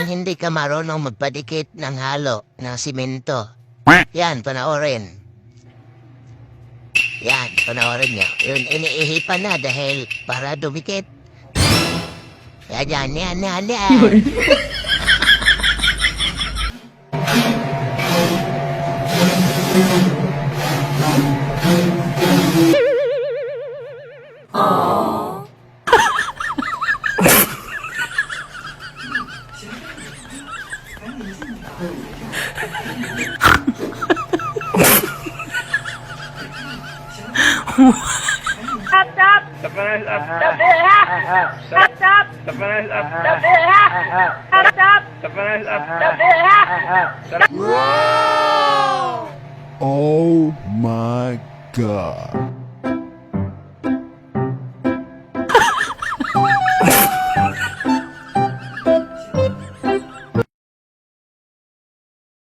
kung hindi ka marunong magpadikit ng halo ng simento. Yan, panoorin. Yan, panoorin nyo. Yun, iniihipan na dahil para dumikit. Yan, yan, yan, yan, yan. Stop, stop. Stop na, stop. Stop na, stop. Stop, stop. Stop na, stop. Stop stop. Stop. Stop na, stop. Stop na, stop. Oh my god.